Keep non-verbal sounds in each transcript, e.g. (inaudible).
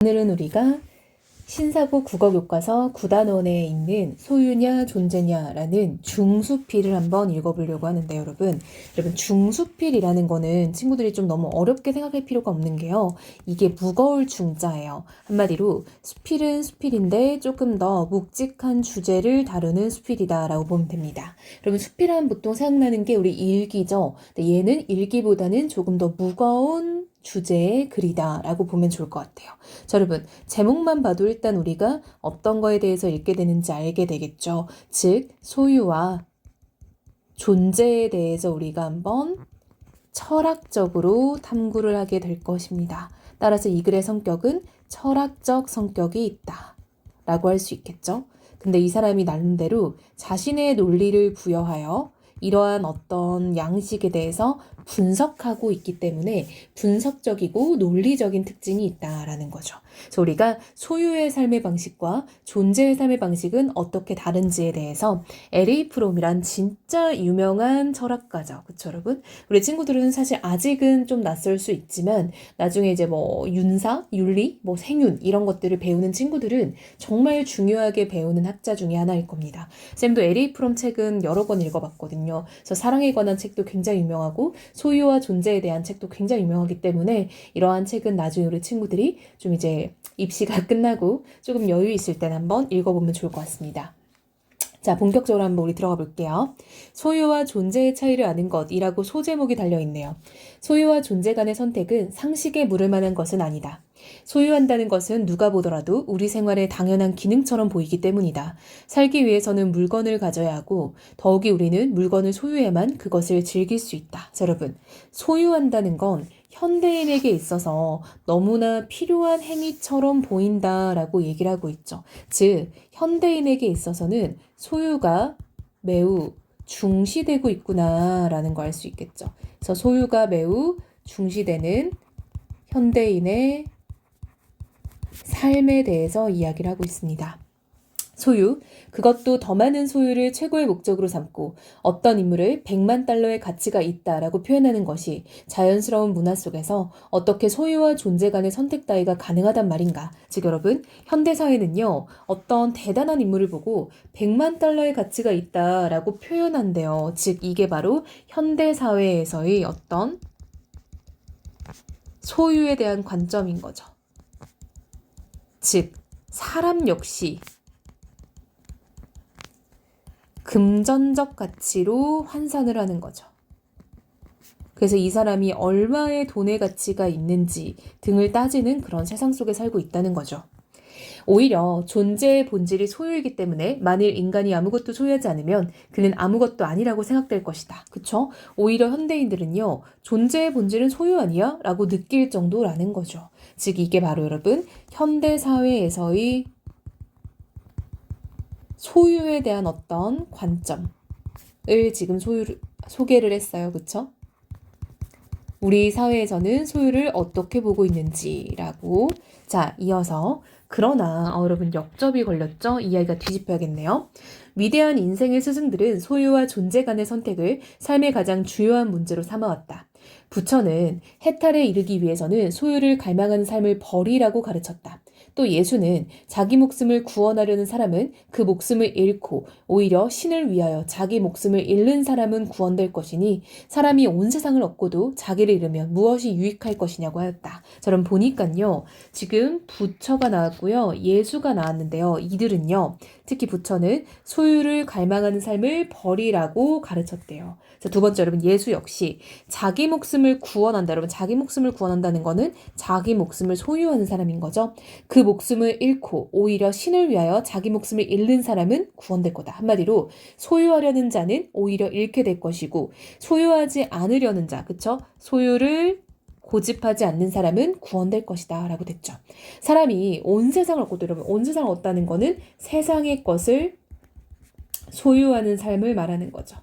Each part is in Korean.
오늘은 우리가 신사고 국어교과서 9단원에 있는 소유냐 존재냐라는 중수필을 한번 읽어보려고 하는데 여러분 여러분 중수필이라는 거는 친구들이 좀 너무 어렵게 생각할 필요가 없는 게요. 이게 무거울 중자예요. 한마디로 수필은 수필인데 조금 더 묵직한 주제를 다루는 수필이다라고 보면 됩니다. 여러분 수필하면 보통 생각나는 게 우리 일기죠. 근데 얘는 일기보다는 조금 더 무거운 주제의 글이다 라고 보면 좋을 것 같아요. 자, 여러분, 제목만 봐도 일단 우리가 어떤 거에 대해서 읽게 되는지 알게 되겠죠. 즉, 소유와 존재에 대해서 우리가 한번 철학적으로 탐구를 하게 될 것입니다. 따라서 이 글의 성격은 철학적 성격이 있다. 라고 할 수 있겠죠. 근데 이 사람이 나름대로 자신의 논리를 부여하여 이러한 어떤 양식에 대해서 분석하고 있기 때문에 분석적이고 논리적인 특징이 있다라는 거죠. 그래서 우리가 소유의 삶의 방식과 존재의 삶의 방식은 어떻게 다른지에 대해서 L.A. 프롬이란 진짜 유명한 철학가죠. 그쵸, 여러분? 우리 친구들은 사실 아직은 좀 낯설 수 있지만 나중에 이제 뭐 윤사, 윤리, 뭐 생윤 이런 것들을 배우는 친구들은 정말 중요하게 배우는 학자 중에 하나일 겁니다. 쌤도 L.A. 프롬 책은 여러 권 읽어봤거든요. 그래서 사랑에 관한 책도 굉장히 유명하고 소유와 존재에 대한 책도 굉장히 유명하기 때문에 이러한 책은 나중에 우리 친구들이 좀 이제 입시가 (laughs) 끝나고 조금 여유 있을 때 한번 읽어보면 좋을 것 같습니다. 자, 본격적으로 한번 우리 들어가 볼게요. 소유와 존재의 차이를 아는 것이라고 소제목이 달려 있네요. 소유와 존재 간의 선택은 상식에 물을 만한 것은 아니다. 소유한다는 것은 누가 보더라도 우리 생활의 당연한 기능처럼 보이기 때문이다. 살기 위해서는 물건을 가져야 하고 더욱이 우리는 물건을 소유해만 그것을 즐길 수 있다. 자, 여러분, 소유한다는 건 현대인에게 있어서 너무나 필요한 행위처럼 보인다라고 얘기를 하고 있죠. 즉, 현대인에게 있어서는 소유가 매우 중시되고 있구나라는 걸 알 수 있겠죠. 그래서 소유가 매우 중시되는 현대인의 삶에 대해서 이야기를 하고 있습니다. 소유, 그것도 더 많은 소유를 최고의 목적으로 삼고 어떤 인물을 100만 달러의 가치가 있다라고 표현하는 것이 자연스러운 문화 속에서 어떻게 소유와 존재 간의 선택 따위가 가능하단 말인가. 즉 여러분, 현대 사회는요. 어떤 대단한 인물을 보고 100만 달러의 가치가 있다라고 표현한대요. 즉 이게 바로 현대 사회에서의 어떤 소유에 대한 관점인 거죠. 즉 사람 역시 금전적 가치로 환산을 하는 거죠. 그래서 이 사람이 얼마의 돈의 가치가 있는지 등을 따지는 그런 세상 속에 살고 있다는 거죠. 오히려 존재의 본질이 소유이기 때문에 만일 인간이 아무것도 소유하지 않으면 그는 아무것도 아니라고 생각될 것이다. 그쵸? 오히려 현대인들은요, 존재의 본질은 소유 아니야? 라고 느낄 정도라는 거죠. 즉, 이게 바로 여러분, 현대 사회에서의 소유에 대한 어떤 관점을 지금 소유를, 소개를 했어요. 그쵸? 우리 사회에서는 소유를 어떻게 보고 있는지라고. 자, 이어서. 그러나, 어, 여러분, 역접이 걸렸죠? 이야기가 뒤집혀야겠네요. 위대한 인생의 스승들은 소유와 존재 간의 선택을 삶의 가장 주요한 문제로 삼아왔다. 부처는 해탈에 이르기 위해서는 소유를 갈망하는 삶을 버리라고 가르쳤다. 또 예수는 자기 목숨을 구원하려는 사람은 그 목숨을 잃고 오히려 신을 위하여 자기 목숨을 잃는 사람은 구원될 것이니 사람이 온 세상을 얻고도 자기를 잃으면 무엇이 유익할 것이냐고 하였다. 저는 보니까요. 지금 부처가 나왔고요. 예수가 나왔는데요. 이들은요. 특히 부처는 소유를 갈망하는 삶을 버리라고 가르쳤대요. 자, 두 번째 여러분 예수 역시 자기 목숨을 구원한다. 여러분 자기 목숨을 구원한다는 거는 자기 목숨을 소유하는 사람인 거죠. 그 목숨을 잃고 오히려 신을 위하여 자기 목숨을 잃는 사람은 구원될 거다. 한마디로 소유하려는 자는 오히려 잃게 될 것이고 소유하지 않으려는 자, 그쵸? 소유를 고집하지 않는 사람은 구원될 것이다. 라고 됐죠. 사람이 온 세상을 얻고 여러분, 온 세상을 얻다는 거는 세상의 것을 소유하는 삶을 말하는 거죠.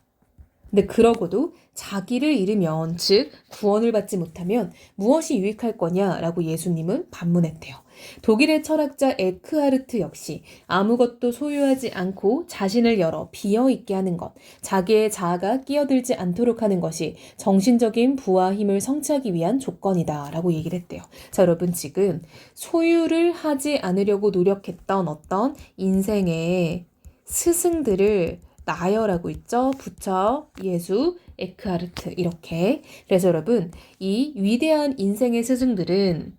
근데 그러고도 자기를 잃으면, 즉, 구원을 받지 못하면 무엇이 유익할 거냐라고 예수님은 반문했대요. 독일의 철학자 에크하르트 역시 아무것도 소유하지 않고 자신을 열어 비어 있게 하는 것, 자기의 자아가 끼어들지 않도록 하는 것이 정신적인 부와 힘을 성취하기 위한 조건이다 라고 얘기를 했대요. 자, 여러분 지금 소유를 하지 않으려고 노력했던 어떤 인생의 스승들을 나열하고 있죠. 부처, 예수, 에크하르트 이렇게. 그래서 여러분 이 위대한 인생의 스승들은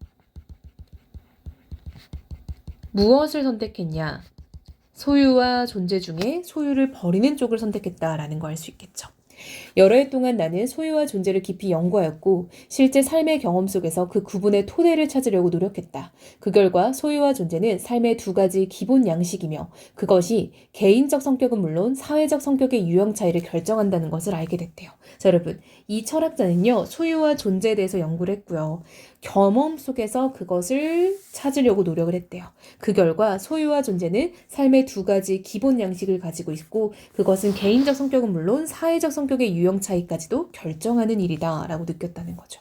무엇을 선택했냐? 소유와 존재 중에 소유를 버리는 쪽을 선택했다라는 거알수 있겠죠. 여러 해 동안 나는 소유와 존재를 깊이 연구하였고 실제 삶의 경험 속에서 그 구분의 토대를 찾으려고 노력했다. 그 결과 소유와 존재는 삶의 두 가지 기본 양식이며 그것이 개인적 성격은 물론 사회적 성격의 유형 차이를 결정한다는 것을 알게 됐대요. 자, 여러분, 이 철학자는요, 소유와 존재에 대해서 연구를 했고요. 경험 속에서 그것을 찾으려고 노력을 했대요. 그 결과 소유와 존재는 삶의 두 가지 기본 양식을 가지고 있고 그것은 개인적 성격은 물론 사회적 성격의 유형 차이까지도 결정하는 일이다라고 느꼈다는 거죠.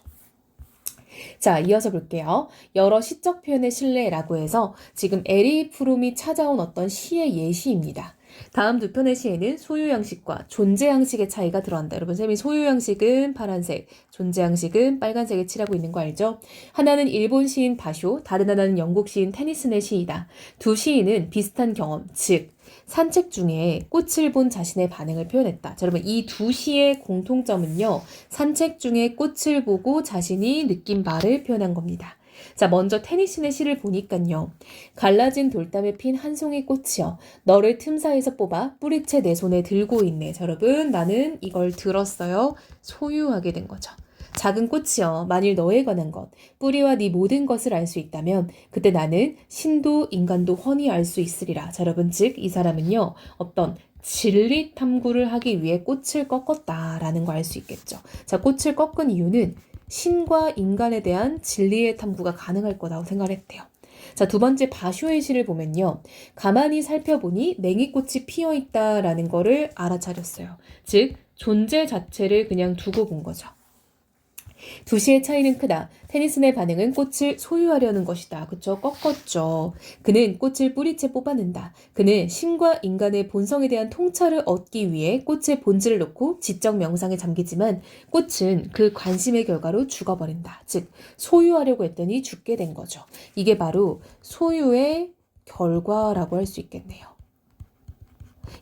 자, 이어서 볼게요. 여러 시적 표현의 신뢰라고 해서 지금 에리 프롬이 찾아온 어떤 시의 예시입니다. 다음 두 편의 시에는 소유 양식과 존재 양식의 차이가 들어간다. 여러분, 쌤이 소유 양식은 파란색, 존재 양식은 빨간색에 칠하고 있는 거 알죠? 하나는 일본 시인 바쇼, 다른 하나는 영국 시인 테니슨의 시이다. 두 시인은 비슷한 경험, 즉, 산책 중에 꽃을 본 자신의 반응을 표현했다. 자, 여러분, 이 두 시의 공통점은요, 산책 중에 꽃을 보고 자신이 느낀 바를 표현한 겁니다. 자, 먼저 테니슨의 시를 보니깐요. 갈라진 돌담에 핀 한 송이 꽃이여. 너를 틈 사이에서 뽑아 뿌리채 내 손에 들고 있네. 자, 여러분, 나는 이걸 들었어요. 소유하게 된 거죠. 작은 꽃이여, 만일 너에 관한 것, 뿌리와 네 모든 것을 알 수 있다면, 그때 나는 신도 인간도 훤히 알 수 있으리라. 자, 여러분, 즉, 이 사람은요, 어떤 진리 탐구를 하기 위해 꽃을 꺾었다라는 거 알 수 있겠죠. 자, 꽃을 꺾은 이유는 신과 인간에 대한 진리의 탐구가 가능할 거라고 생각했대요. 자, 두 번째 바쇼의 시를 보면요. 가만히 살펴보니 냉이꽃이 피어 있다라는 거를 알아차렸어요. 즉, 존재 자체를 그냥 두고 본 거죠. 두 시의 차이는 크다. 테니슨의 반응은 꽃을 소유하려는 것이다. 그쵸? 꺾었죠. 그는 꽃을 뿌리채 뽑아낸다. 그는 신과 인간의 본성에 대한 통찰을 얻기 위해 꽃의 본질을 놓고 지적 명상에 잠기지만 꽃은 그 관심의 결과로 죽어버린다. 즉, 소유하려고 했더니 죽게 된 거죠. 이게 바로 소유의 결과라고 할 수 있겠네요.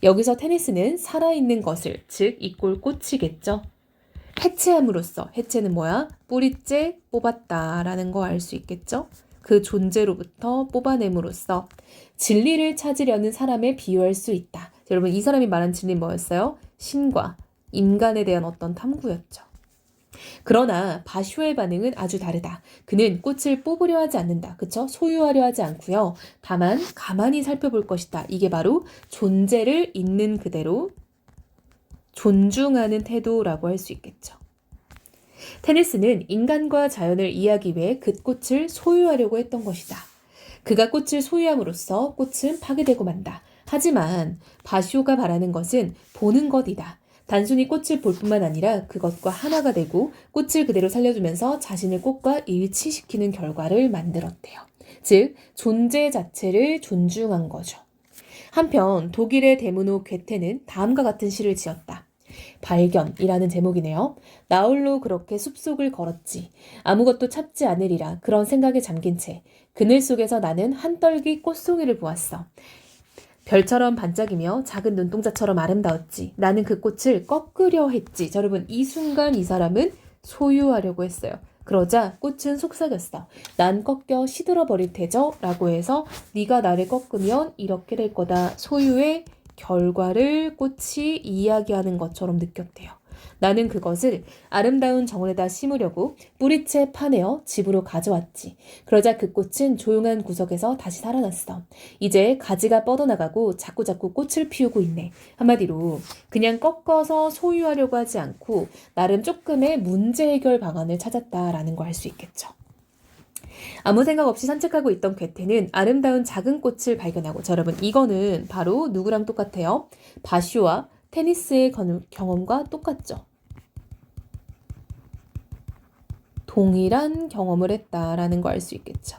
여기서 테니스는 살아있는 것을, 즉, 이꼴 꽃이겠죠. 해체함으로써 해체는 뭐야? 뿌리째 뽑았다라는 거 알 수 있겠죠? 그 존재로부터 뽑아냄으로써 진리를 찾으려는 사람에 비유할 수 있다. 여러분 이 사람이 말한 진리 뭐였어요? 신과 인간에 대한 어떤 탐구였죠. 그러나 바쇼의 반응은 아주 다르다. 그는 꽃을 뽑으려 하지 않는다. 그쵸? 소유하려 하지 않고요. 다만 가만히 살펴볼 것이다. 이게 바로 존재를 있는 그대로 존중하는 태도라고 할 수 있겠죠. 테니스는 인간과 자연을 이해하기 위해 그 꽃을 소유하려고 했던 것이다. 그가 꽃을 소유함으로써 꽃은 파괴되고 만다. 하지만 바쇼가 바라는 것은 보는 것이다. 단순히 꽃을 볼 뿐만 아니라 그것과 하나가 되고 꽃을 그대로 살려주면서 자신을 꽃과 일치시키는 결과를 만들었대요. 즉, 존재 자체를 존중한 거죠. 한편 독일의 대문호 괴테는 다음과 같은 시를 지었다. 발견이라는 제목이네요. 나홀로 그렇게 숲속을 걸었지. 아무것도 찾지 않으리라 그런 생각에 잠긴 채 그늘 속에서 나는 한 떨기 꽃송이를 보았어. 별처럼 반짝이며 작은 눈동자처럼 아름다웠지. 나는 그 꽃을 꺾으려 했지. 자, 여러분 이 순간 이 사람은 소유하려고 했어요. 그러자 꽃은 속삭였어. 난 꺾여 시들어 버릴 테죠? 라고 해서 네가 나를 꺾으면 이렇게 될 거다. 소유의 결과를 꽃이 이야기하는 것처럼 느꼈대요. 나는 그것을 아름다운 정원에다 심으려고 뿌리채 파내어 집으로 가져왔지. 그러자 그 꽃은 조용한 구석에서 다시 살아났어. 이제 가지가 뻗어나가고 자꾸자꾸 꽃을 피우고 있네. 한마디로 그냥 꺾어서 소유하려고 하지 않고 나름 조금의 문제 해결 방안을 찾았다라는 거 알 수 있겠죠. 아무 생각 없이 산책하고 있던 괴테는 아름다운 작은 꽃을 발견하고 자, 여러분 이거는 바로 누구랑 똑같아요? 바쇼와 테니스의 건- 경험과 똑같죠. 동일한 경험을 했다라는 거 알 수 있겠죠.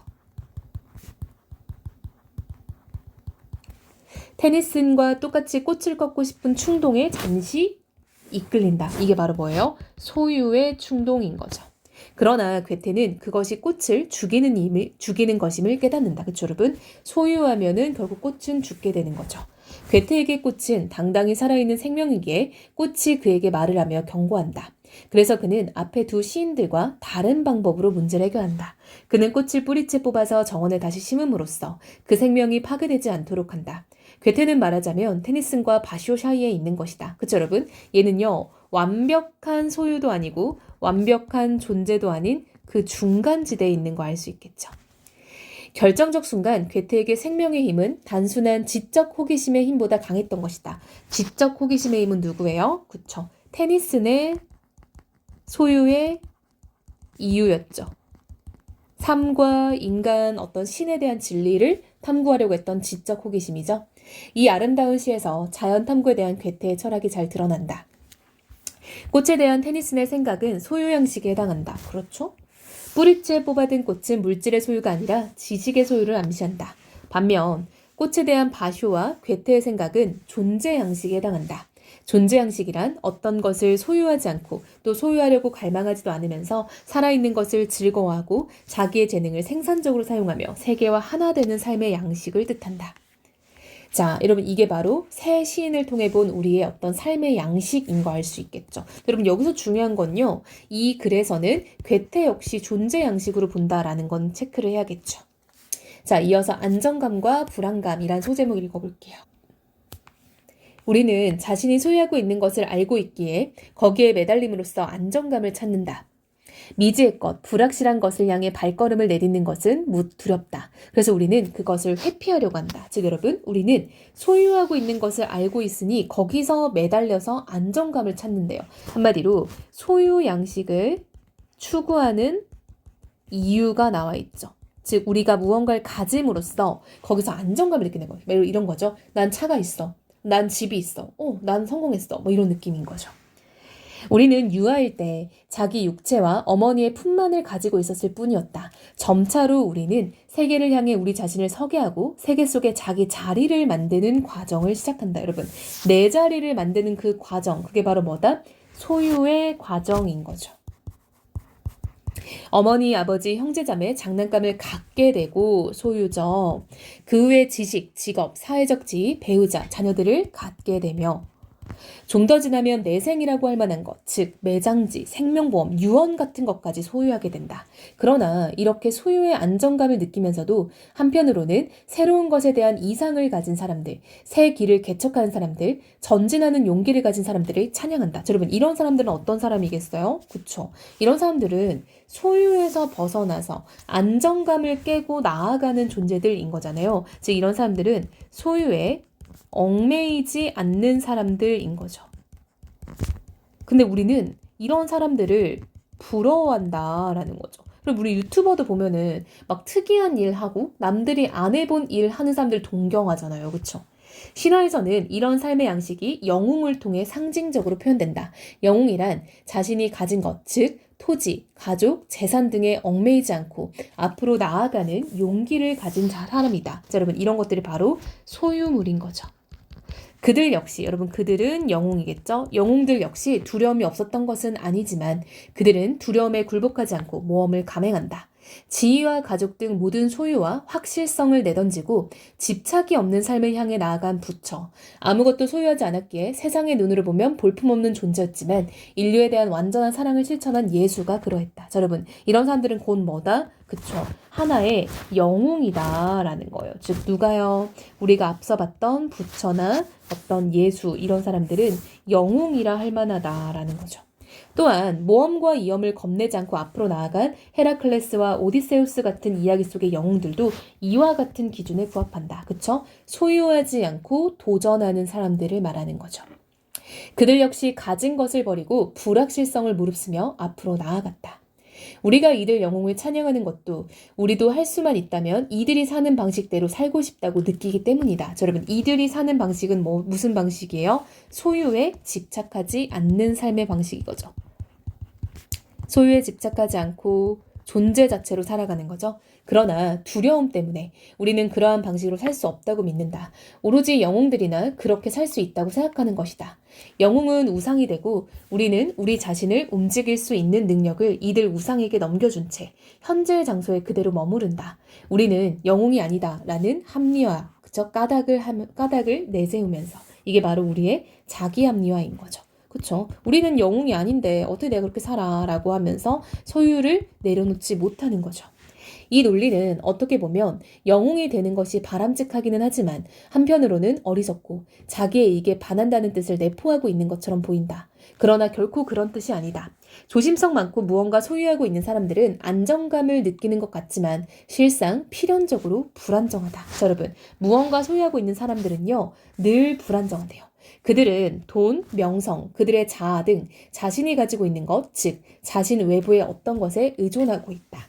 테니스과 똑같이 꽃을 꺾고 싶은 충동에 잠시 이끌린다. 이게 바로 뭐예요? 소유의 충동인 거죠. 그러나 괴테는 그것이 꽃을 죽이는 임을 죽이는 것임을 깨닫는다. 그쵸 여러분? 소유하면은 결국 꽃은 죽게 되는 거죠. 괴테에게 꽃은 당당히 살아있는 생명이기에 꽃이 그에게 말을 하며 경고한다. 그래서 그는 앞에 두 시인들과 다른 방법으로 문제를 해결한다. 그는 꽃을 뿌리째 뽑아서 정원에 다시 심음으로써 그 생명이 파괴되지 않도록 한다. 괴테는 말하자면 테니슨과 바시오 사이에 있는 것이다. 그쵸 여러분? 얘는요 완벽한 소유도 아니고 완벽한 존재도 아닌 그 중간 지대에 있는 거 알 수 있겠죠. 결정적 순간 괴테에게 생명의 힘은 단순한 지적 호기심의 힘보다 강했던 것이다. 지적 호기심의 힘은 누구예요? 그쵸. 테니슨의 소유의 이유였죠. 삶과 인간 어떤 신에 대한 진리를 탐구하려고 했던 지적 호기심이죠. 이 아름다운 시에서 자연 탐구에 대한 괴테의 철학이 잘 드러난다. 꽃에 대한 테니슨의 생각은 소유 양식에 해당한다. 그렇죠? 뿌리째 뽑아든 꽃은 물질의 소유가 아니라 지식의 소유를 암시한다. 반면 꽃에 대한 바쇼와 괴테의 생각은 존재 양식에 해당한다. 존재 양식이란 어떤 것을 소유하지 않고 또 소유하려고 갈망하지도 않으면서 살아있는 것을 즐거워하고 자기의 재능을 생산적으로 사용하며 세계와 하나 되는 삶의 양식을 뜻한다. 자, 여러분 이게 바로 새 시인을 통해 본 우리의 어떤 삶의 양식인 거 알 수 있겠죠. 여러분 여기서 중요한 건요. 이 글에서는 괴테 역시 존재 양식으로 본다라는 건 체크를 해야겠죠. 자, 이어서 안정감과 불안감이란 소제목 읽어볼게요. 우리는 자신이 소유하고 있는 것을 알고 있기에 거기에 매달림으로써 안정감을 찾는다. 미지의 것, 불확실한 것을 향해 발걸음을 내딛는 것은 무 두렵다. 그래서 우리는 그것을 회피하려고 한다. 즉 여러분, 우리는 소유하고 있는 것을 알고 있으니 거기서 매달려서 안정감을 찾는데요. 한마디로 소유 양식을 추구하는 이유가 나와 있죠. 즉 우리가 무언가를 가짐으로써 거기서 안정감을 느끼는 거예요. 예를 이런 거죠. 난 차가 있어. 난 집이 있어. 어, 난 성공했어. 뭐 이런 느낌인 거죠. 우리는 유아일 때 자기 육체와 어머니의 품만을 가지고 있었을 뿐이었다. 점차로 우리는 세계를 향해 우리 자신을 서게 하고 세계 속에 자기 자리를 만드는 과정을 시작한다. 여러분, 내 자리를 만드는 그 과정, 그게 바로 뭐다? 소유의 과정인 거죠. 어머니, 아버지, 형제자매 장난감을 갖게 되고 소유죠. 그 후에 지식, 직업, 사회적 지위, 배우자, 자녀들을 갖게 되며 좀 더 지나면 내생이라고 할 만한 것, 즉 매장지, 생명보험, 유언 같은 것까지 소유하게 된다. 그러나 이렇게 소유의 안정감을 느끼면서도 한편으로는 새로운 것에 대한 이상을 가진 사람들, 새 길을 개척하는 사람들, 전진하는 용기를 가진 사람들을 찬양한다. 자, 여러분 이런 사람들은 어떤 사람이겠어요? 그쵸? 이런 사람들은 소유에서 벗어나서 안정감을 깨고 나아가는 존재들인 거잖아요. 즉 이런 사람들은 소유에 얽매이지 않는 사람들인 거죠. 근데 우리는 이런 사람들을 부러워한다라는 거죠. 그리고 우리 유튜버도 보면은 막 특이한 일 하고 남들이 안 해본 일 하는 사람들 동경하잖아요. 그쵸? 신화에서는 이런 삶의 양식이 영웅을 통해 상징적으로 표현된다. 영웅이란 자신이 가진 것, 즉, 토지, 가족, 재산 등에 얽매이지 않고 앞으로 나아가는 용기를 가진 사람이다. 자, 여러분, 이런 것들이 바로 소유물인 거죠. 그들 역시 여러분 그들은 영웅이겠죠. 영웅들 역시 두려움이 없었던 것은 아니지만 그들은 두려움에 굴복하지 않고 모험을 감행한다. 지위와 가족 등 모든 소유와 확실성을 내던지고 집착이 없는 삶을 향해 나아간 부처. 아무것도 소유하지 않았기에 세상의 눈으로 보면 볼품없는 존재였지만 인류에 대한 완전한 사랑을 실천한 예수가 그러했다. 자, 여러분 이런 사람들은 곧 뭐다? 그쵸. 하나의 영웅이다라는 거예요. 즉 누가요? 우리가 앞서 봤던 부처나 어떤 예수 이런 사람들은 영웅이라 할 만하다라는 거죠. 또한 모험과 위험을 겁내지 않고 앞으로 나아간 헤라클레스와 오디세우스 같은 이야기 속의 영웅들도 이와 같은 기준에 부합한다. 그쵸? 소유하지 않고 도전하는 사람들을 말하는 거죠. 그들 역시 가진 것을 버리고 불확실성을 무릅쓰며 앞으로 나아갔다. 우리가 이들 영웅을 찬양하는 것도 우리도 할 수만 있다면 이들이 사는 방식대로 살고 싶다고 느끼기 때문이다. 자, 여러분, 이들이 사는 방식은 뭐, 무슨 방식이에요? 소유에 집착하지 않는 삶의 방식이거죠. 소유에 집착하지 않고 존재 자체로 살아가는 거죠. 그러나 두려움 때문에 우리는 그러한 방식으로 살 수 없다고 믿는다. 오로지 영웅들이나 그렇게 살 수 있다고 생각하는 것이다. 영웅은 우상이 되고 우리는 우리 자신을 움직일 수 있는 능력을 이들 우상에게 넘겨준 채 현재의 장소에 그대로 머무른다. 우리는 영웅이 아니다. 라는 합리화, 그쵸? 까닭을, 함- 까닭을 내세우면서 이게 바로 우리의 자기 합리화인 거죠. 그쵸? 우리는 영웅이 아닌데 어떻게 내가 그렇게 살아? 라고 하면서 소유를 내려놓지 못하는 거죠. 이 논리는 어떻게 보면 영웅이 되는 것이 바람직하기는 하지만 한편으로는 어리석고 자기의 이익에 반한다는 뜻을 내포하고 있는 것처럼 보인다. 그러나 결코 그런 뜻이 아니다. 조심성 많고 무언가 소유하고 있는 사람들은 안정감을 느끼는 것 같지만 실상 필연적으로 불안정하다. 자, 여러분, 무언가 소유하고 있는 사람들은요, 늘 불안정하대요. 그들은 돈, 명성, 그들의 자아 등 자신이 가지고 있는 것, 즉, 자신 외부의 어떤 것에 의존하고 있다.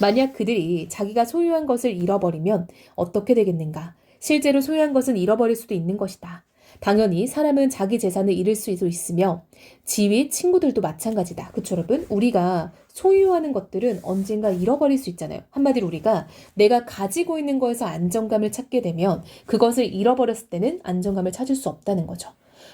만약 그들이 자기가 소유한 것을 잃어버리면 어떻게 되겠는가? 실제로 소유한 것은 잃어버릴 수도 있는 것이다. 당연히 사람은 자기 재산을 잃을 수도 있으며 지위, 친구들도 마찬가지다. 그쵸, 여러분? 우리가 소유하는 것들은 언젠가 잃어버릴 수 있잖아요. 한마디로 우리가 내가 가지고 있는 거에서 안정감을 찾게 되면 그것을 잃어버렸을 때는 안정감을 찾을 수 없다는 거죠.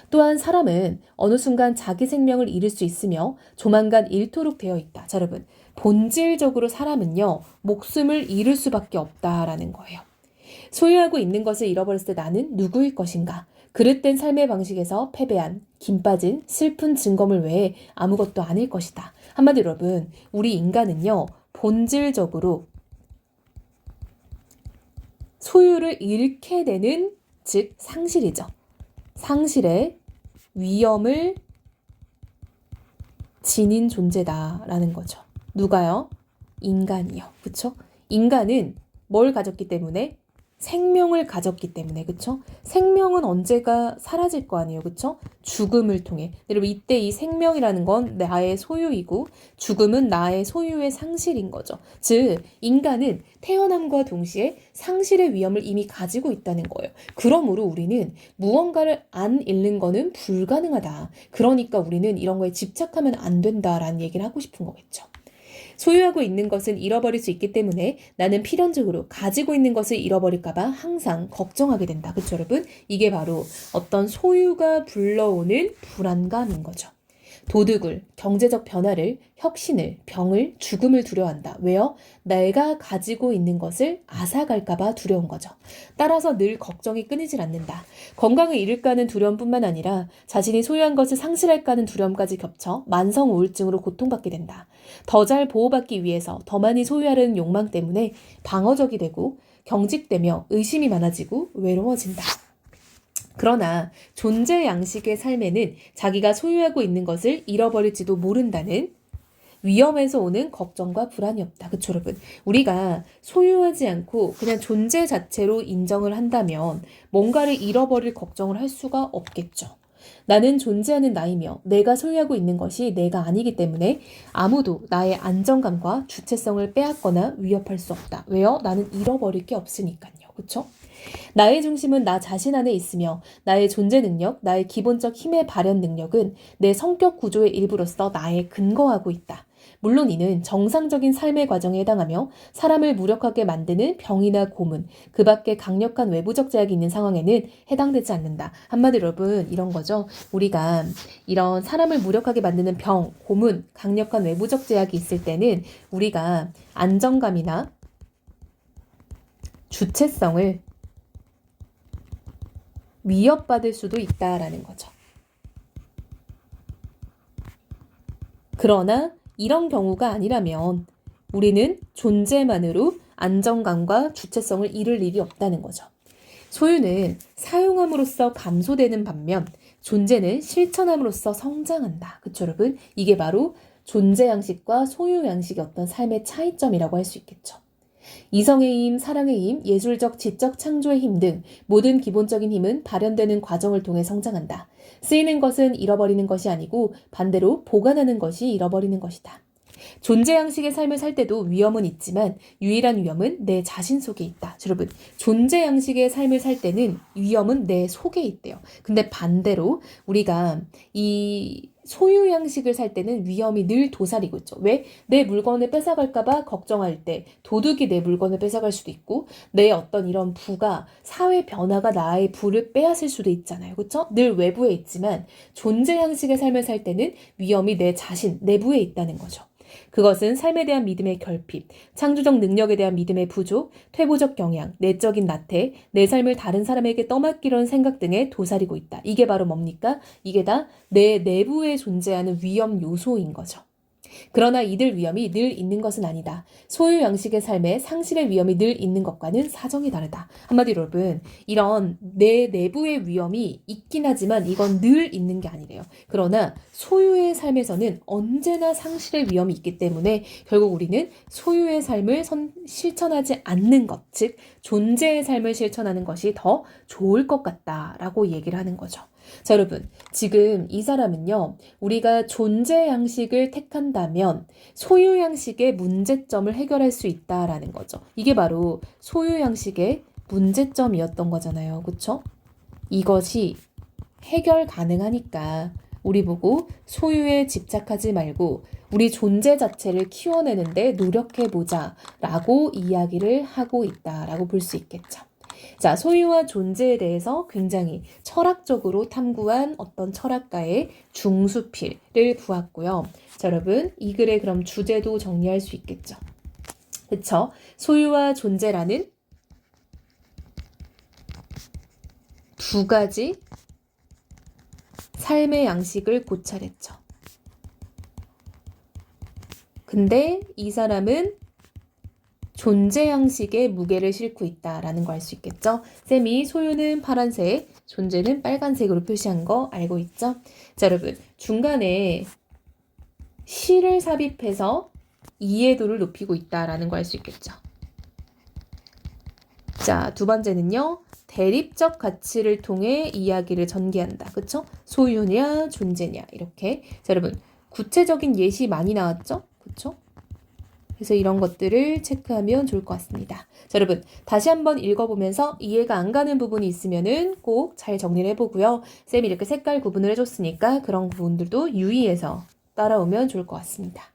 또한 사람은 어느 순간 자기 생명을 잃을 수 있으며 조만간 잃도록 되어 있다. 자, 여러분. 본질적으로 사람은요, 목숨을 잃을 수밖에 없다라는 거예요. 소유하고 있는 것을 잃어버렸을 때 나는 누구일 것인가? 그릇된 삶의 방식에서 패배한, 김 빠진, 슬픈 증거물 외에 아무것도 아닐 것이다. 한마디로 여러분, 우리 인간은요, 본질적으로 소유를 잃게 되는, 즉, 상실이죠. 상실의 위험을 지닌 존재다라는 거죠. 누가요? 인간이요. 그쵸? 인간은 뭘 가졌기 때문에? 생명을 가졌기 때문에, 그쵸? 생명은 언제가 사라질 거 아니에요, 그쵸? 죽음을 통해. 여러분, 이때 이 생명이라는 건 나의 소유이고, 죽음은 나의 소유의 상실인 거죠. 즉, 인간은 태어남과 동시에 상실의 위험을 이미 가지고 있다는 거예요. 그러므로 우리는 무언가를 안 잃는 거는 불가능하다. 그러니까 우리는 이런 거에 집착하면 안 된다라는 얘기를 하고 싶은 거겠죠. 소유하고 있는 것은 잃어버릴 수 있기 때문에 나는 필연적으로 가지고 있는 것을 잃어버릴까봐 항상 걱정하게 된다. 그쵸, 여러분? 이게 바로 어떤 소유가 불러오는 불안감인 거죠. 도둑을, 경제적 변화를, 혁신을, 병을, 죽음을 두려워한다. 왜요? 내가 가지고 있는 것을 앗아갈까봐 두려운 거죠. 따라서 늘 걱정이 끊이질 않는다. 건강을 잃을까 하는 두려움뿐만 아니라 자신이 소유한 것을 상실할까 하는 두려움까지 겹쳐 만성 우울증으로 고통받게 된다. 더 잘 보호받기 위해서 더 많이 소유하려는 욕망 때문에 방어적이 되고 경직되며 의심이 많아지고 외로워진다. 그러나 존재 양식의 삶에는 자기가 소유하고 있는 것을 잃어버릴지도 모른다는 위험에서 오는 걱정과 불안이 없다. 그쵸, 여러분? 우리가 소유하지 않고 그냥 존재 자체로 인정을 한다면 뭔가를 잃어버릴 걱정을 할 수가 없겠죠. 나는 존재하는 나이며 내가 소유하고 있는 것이 내가 아니기 때문에 아무도 나의 안정감과 주체성을 빼앗거나 위협할 수 없다. 왜요? 나는 잃어버릴 게 없으니까요. 그쵸? 나의 중심은 나 자신 안에 있으며 나의 존재 능력, 나의 기본적 힘의 발현 능력은 내 성격 구조의 일부로서 나에 근거하고 있다. 물론 이는 정상적인 삶의 과정에 해당하며 사람을 무력하게 만드는 병이나 고문, 그 밖에 강력한 외부적 제약이 있는 상황에는 해당되지 않는다. 한마디로 여러분, 이런 거죠. 우리가 이런 사람을 무력하게 만드는 병, 고문, 강력한 외부적 제약이 있을 때는 우리가 안정감이나 주체성을 위협받을 수도 있다라는 거죠. 그러나 이런 경우가 아니라면 우리는 존재만으로 안정감과 주체성을 잃을 일이 없다는 거죠. 소유는 사용함으로써 감소되는 반면 존재는 실천함으로써 성장한다. 그쵸, 여러분? 이게 바로 존재 양식과 소유 양식의 어떤 삶의 차이점이라고 할 수 있겠죠. 이성의 힘, 사랑의 힘, 예술적, 지적 창조의 힘 등 모든 기본적인 힘은 발현되는 과정을 통해 성장한다. 쓰이는 것은 잃어버리는 것이 아니고 반대로 보관하는 것이 잃어버리는 것이다. 존재 양식의 삶을 살 때도 위험은 있지만 유일한 위험은 내 자신 속에 있다. 자, 여러분, 존재 양식의 삶을 살 때는 위험은 내 속에 있대요. 근데 반대로 우리가 이 소유 양식을 살 때는 위험이 늘 도사리고 있죠. 왜? 내 물건을 뺏어갈까봐 걱정할 때 도둑이 내 물건을 뺏어갈 수도 있고 내 어떤 이런 부가 사회 변화가 나의 부를 빼앗을 수도 있잖아요. 그렇죠? 늘 외부에 있지만 존재 양식의 삶을 살 때는 위험이 내 자신 내부에 있다는 거죠. 그것은 삶에 대한 믿음의 결핍, 창조적 능력에 대한 믿음의 부족, 퇴보적 경향, 내적인 나태, 내 삶을 다른 사람에게 떠맡기려는 생각 등에 도사리고 있다. 이게 바로 뭡니까? 이게 다 내 내부에 존재하는 위험 요소인 거죠. 그러나 이들 위험이 늘 있는 것은 아니다. 소유 양식의 삶에 상실의 위험이 늘 있는 것과는 사정이 다르다. 한마디로 여러분, 이런 내 내부의 위험이 있긴 하지만 이건 늘 있는 게 아니래요. 그러나 소유의 삶에서는 언제나 상실의 위험이 있기 때문에 결국 우리는 소유의 삶을 선, 실천하지 않는 것, 즉 존재의 삶을 실천하는 것이 더 좋을 것 같다라고 얘기를 하는 거죠. 자, 여러분. 지금 이 사람은요, 우리가 존재 양식을 택한다면 소유 양식의 문제점을 해결할 수 있다라는 거죠. 이게 바로 소유 양식의 문제점이었던 거잖아요. 그쵸? 이것이 해결 가능하니까 우리 보고 소유에 집착하지 말고 우리 존재 자체를 키워내는데 노력해보자 라고 이야기를 하고 있다라고 볼 수 있겠죠. 자, 소유와 존재에 대해서 굉장히 철학적으로 탐구한 어떤 철학가의 중수필을 보았고요. 자, 여러분, 이 글의 그럼 주제도 정리할 수 있겠죠. 그쵸? 소유와 존재라는 두 가지 삶의 양식을 고찰했죠. 근데 이 사람은 존재 양식에 무게를 싣고 있다라는 거알수 있겠죠? 쌤이 소유는 파란색, 존재는 빨간색으로 표시한 거 알고 있죠? 자, 여러분. 중간에 시를 삽입해서 이해도를 높이고 있다라는 거알수 있겠죠? 자, 두 번째는요. 대립적 가치를 통해 이야기를 전개한다. 그쵸? 소유냐, 존재냐. 이렇게. 자, 여러분. 구체적인 예시 많이 나왔죠? 그쵸? 그래서 이런 것들을 체크하면 좋을 것 같습니다. 자, 여러분, 다시 한번 읽어보면서 이해가 안 가는 부분이 있으면은 꼭 잘 정리를 해보고요. 쌤이 이렇게 색깔 구분을 해줬으니까 그런 부분들도 유의해서 따라오면 좋을 것 같습니다.